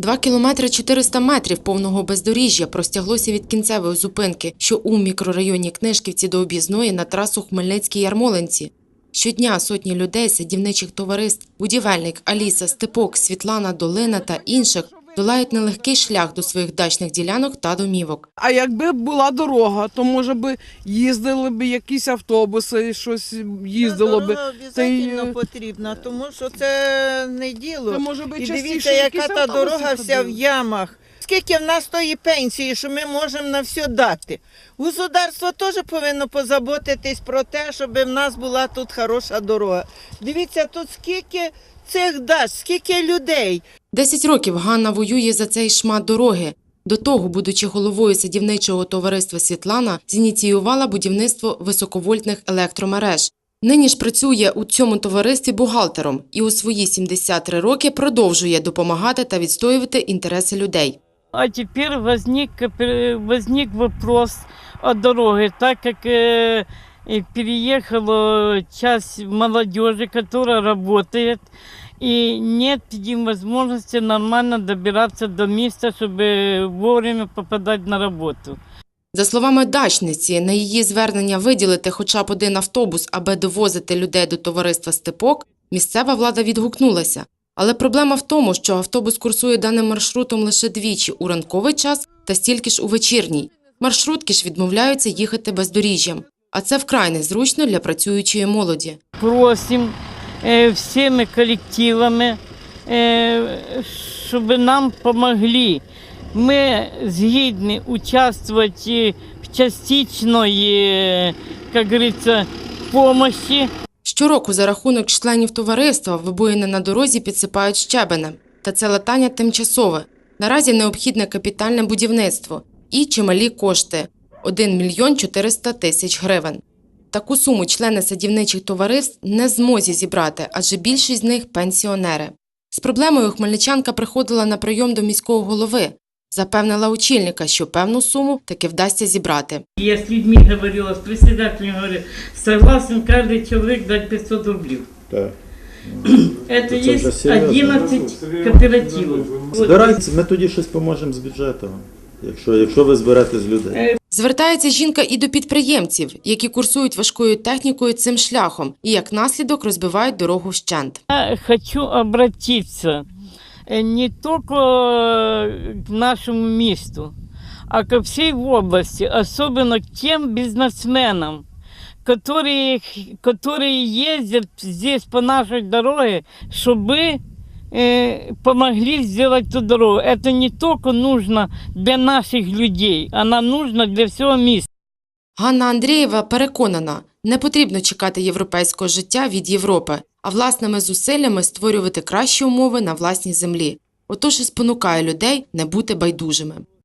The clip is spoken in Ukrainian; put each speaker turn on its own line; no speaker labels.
Два кілометри 400 метрів повного бездоріжжя простяглося від кінцевої зупинки, що у мікрорайоні Книжківці до об'їзної на трасу Хмельницькій Ярмолинці. Щодня сотні людей, садівничих товариств, будівельник Аліса, Степок, Світлана, Долина та інших долають нелегкий шлях до своїх дачних ділянок та домівок.
А якби була дорога, то може би їздили б якісь автобуси, щось їздило би. Та й,
обов'язково
е,
потрібна, тому що це не діло.
Це може би
І дивіться, яка та дорога вся в ямах. Скільки в нас тої пенсії, що ми можемо на все дати. Государство теж повинно позаботитись про те, щоб в нас була тут хороша дорога. Дивіться, тут скільки цих дач, скільки людей.
Десять років Ганна воює за цей шмат дороги. До того, будучи головою садівничого товариства Світлана, зініціювала будівництво високовольтних електромереж. Нині ж працює у цьому товаристві бухгалтером і у свої 73 роки продовжує допомагати та відстоювати інтереси людей.
А теперь возник, э, возник вопрос о дороге, так как э, э, переехала часть молодежи, которая работает, и нет им возможности нормально добираться до места, чтобы вовремя попадать на работу.
За словами дачниці, на її звернення виділити хоча б один автобус, аби довозити людей до товариства Степок, місцева влада відгукнулася. Але проблема в тому, що автобус курсує даним маршрутом лише двічі у ранковий час та стільки ж у вечірній. Маршрутки ж відмовляються їхати бездоріжжям. А це вкрай незручно для працюючої молоді.
Просим э, всеми коллективами, э, чтобы нам помогли. Мы згідні участвовать э, в частичной, э, как говорится, помощи.
Щороку за рахунок членів товариства вибоїни на дорозі підсипають щебенем. Та це латання тимчасове. Наразі необхідне капітальне будівництво і чималі кошти – 1 мільйон 400 тисяч гривень. Таку суму члени садівничих товариств не змозі зібрати, адже більшість з них – пенсіонери. З проблемою хмельничанка приходила на прийом до міського голови. Запевнила очільника, що певну суму таки вдасться зібрати.
Я с людьми говорила, с председателем говорю, согласен каждый человек дать 500 рублей.
Так.
Это
Это уже
есть
серьезно.
11 кооперативов. Вот.
Збирайтеся, ми тоді щось поможемо з бюджету, якщо, якщо ви зберете з людей.
Звертається жінка і до підприємців, які курсують важкою технікою цим шляхом і як наслідок розбивають дорогу вщент.
Я хочу обратиться э, не только э, к нашему месту, а ко всей области, особенно к тем бизнесменам, которые, которые ездят здесь по нашей дороге, чтобы э, помогли сделать ту дорогу. Это не только нужно для наших людей, она нужна для всего міста.
Ганна Андрієва переконана, не потрібно чекати європейського життя від Європи, а власними зусиллями створювати кращі умови на власній землі. Отож і спонукає людей не бути байдужими.